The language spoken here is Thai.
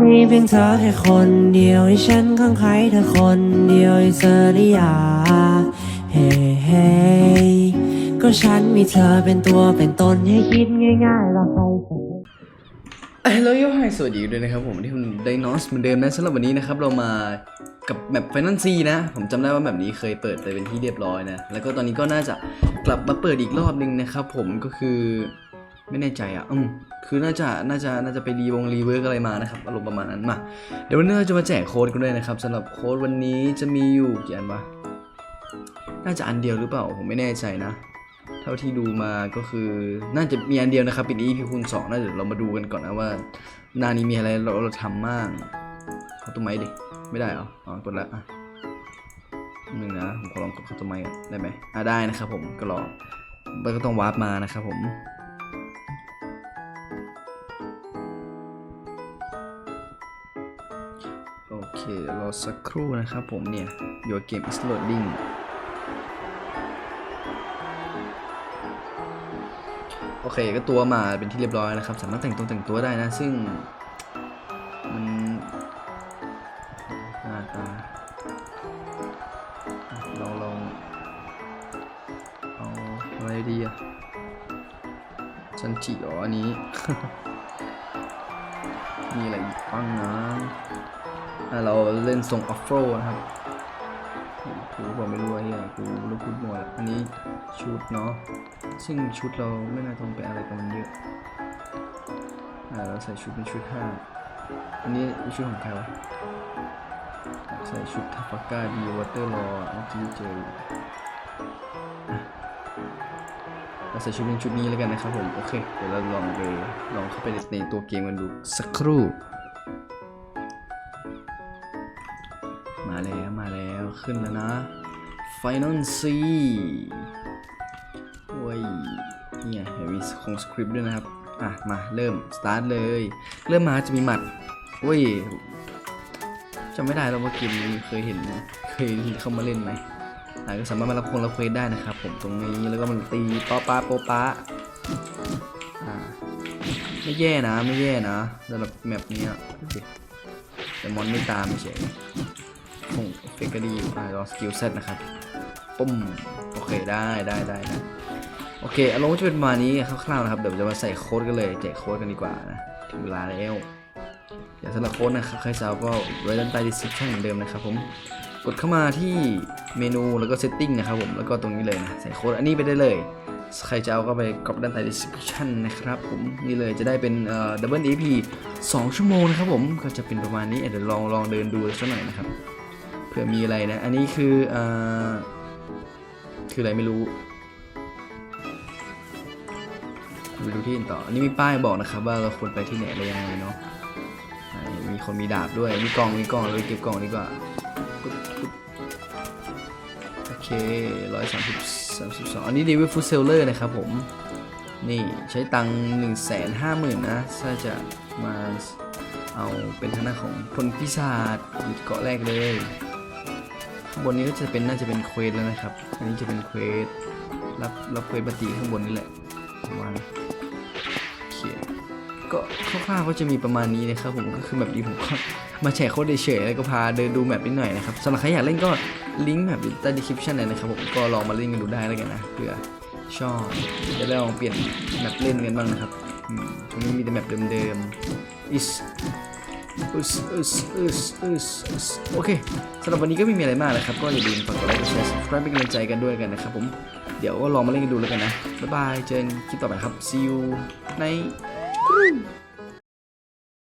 มีเพียงเธอแค่คนเดียวให้ฉันข้างใครเธอคนเดียวให้เธอได้ยาเฮ้เฮ้ก็ฉันมีเธอเป็นตัวเป็นตนให้คิดง่ายๆแล้วใครจะฮัลโหลโยไฮสวัสดีด้วยนะครับผมที่คุณไดโนสเหมือนเดิมนะสำหรับวันนี้นะครับเรามากับแมป Final C นะ ผมจำได้ว่าแบบนี้เคยเปิดไปเป็นที่เรียบร้อยนะ แล้วก็ตอนนี้ก็น่าจะกลับมาเปิดอีกรอบนึงนะครับผมก็คือ ไม่แน่ใจอะอืมคือน่าจะน่าจะน่าจะไปรีวงรีเวิร์กอะไรมานะครับอารมณ์ประมาณนั้นมา เดี๋ยววันนี้เราจะมาแจกโค้ดกันด้วยนะครับสำหรับโค้ดวันนี้จะมีอยู่กี่อันวะน่าจะอันเดียวหรือเปล่าผมไม่แน่ใจนะ เท่าที่ดูมาก็คือน่าจะมีอันเดียวนะครับเป็น EP คูณสองน่าจะเรามาดูกันก่อนนะว่าหน้านี้มีอะไรเราเราทำบ้างเขาต้นไม้ดิไม่ได้เหรออ๋อกดแล้วอะหนึ่งนะผมขอลองกดเข้าต้นไม้ก่อนได้ไหมอะได้นะครับผมก็รอมันก็ต้องวาร์ปมานะครับผม สักครู่นะครับผมเนี่ย your game is loading โอเคก็ตัวมาเป็นที่เรียบร้อยนะครับ สามารถแต่งตัวแต่งตัวได้นะ ซึ่ง มันหน้าตาลองลองเอาอะไรดีอะซันจิอ๋ออันนี้ มีอะไรอีกบ้างนะ อะเราเล่นทรงออฟโรนะครับกูบอกไม่รู้ไอ้เหี้ยกูรู้พูดหมดอันนี้ชุดเนาะซึ่งชุดเราไม่น่าต้องไปอะไรกับมันเยอะอ่าเราใส่ชุดเป็นชุดห้าอันนี้ชุดของใครวะใส่ชุดทัฟก้าดีวอเตอร์รอเมื่อกี้เจอเราใส่ชุดเป็นชุดนี้แล้วกันนะครับผม โอเค เดี๋ยวเราลองไปลองเข้าไปในตัวเกมกันดูสักครู่ มาแล้วมาแล้วขึ้นแล้วนะ Final C โอ้ยเนี่ยเห็นมีคงสคริปต์ด้วยนะครับ อะ มาเริ่ม สตาร์ทเลย เริ่มมาจะมีหมัดโอ้ยจำไม่ได้แล้วว่าเกมนี้เคยเห็นนะเคยเข้ามาเล่นไหมอะก็สามารถมารับคงรับเควสได้นะครับผมตรงนี้แล้วก็มันตีป๊อป้าโปป้าอ่าไม่แย่นะไม่แย่นะสำหรับแมปนี้แต่มอนไม่ตามเฉย คงเฟกก็ดีอยู่ลองสกิลเซตนะครับปุ้มโอเคได้ได้ได้ได้โอเคอารมณ์จะเป็นประมาณนี้คร่าวๆนะครับ เดี๋ยวจะมาใส่โค้ดกันเลยแจกโค้ดกันดีกว่านะถึงเวลาแล้วเดี๋ยวสำหรับโค้ดนะครับใครจะเอาก็ไว้ด้านใต้ description เหมือนเดิมนะครับผมกดเข้ามาที่เมนูแล้วก็ setting นะครับผมแล้วก็ตรงนี้เลยนะใส่โค้ดอันนี้ไปได้เลย ใครจะเอาก็ไปกรอบด้านใต้ description นะครับผมนี่เลยจะได้เป็นเอ่อ double EP 2ชั่วโมงนะครับผมก็จะเป็นประมาณนี้เดี๋ยวลองลองเดินดูสักหน่อยนะครับ ผื่อมีอะไรนะ อันนี้คืออ่อคืออะไรไม่รู้ไปดูที่อื่นต่อ อันนี้มีป้ายบอกนะครับ ว่าเราควรไปที่ไหนอะไรยังไงเนาะมีคนมีดาบด้วย มีกล่อง มีกล่องเราไปเก็บกล่องดีกว่าโอเคร้อยสามสิบสามสิบสองอันนี้รีวิฟูเซลเลอร์นะครับผม นี่ใช้ตังค์หนึ่งแสนห้าหมื่นนะ ถ้าจะมาเอาเป็นทางด้านของพลพิศาจเกาะแรกเลย ข้างบนนี้ก็จะเป็นน่าจะเป็นเควสแล้วนะครับ อันนี้จะเป็นเควสรับรับเควสปฏิข้างบนนี่แหละประมาณเขียนก็คร่าวๆก็จะมีประมาณนี้นะครับผมก็คือแบบนี้ผมก็มาแชร์โค้ดเฉยๆแล้วก็พาเดินดูแมปนิดหน่อยนะครับสำหรับใครอยากเล่นก็ลิงก์แมปอยู่ใต้ description เลยนะครับผมก็ลองมาเล่นกันดูได้แล้วกันนะเผื่อชอบจะได้ลองเปลี่ยนแมปเล่นกันบ้างนะครับตรงนี้มีแต่แมปเดิมๆ is อึสอึสอึสอึสอึสโอเคสำหรับวันนี้ก็ไม่มีอะไรมากนะครับ ก็อย่าลืมฝากกดไลค์กดแชร์ subscribe เป็นกำลังใจกันด้วยกันนะครับผม เดี๋ยวก็ลองมาเล่นกันดูแล้วกันนะ บ๊ายบาย เจอกันคลิปต่อไปครับ see you ใน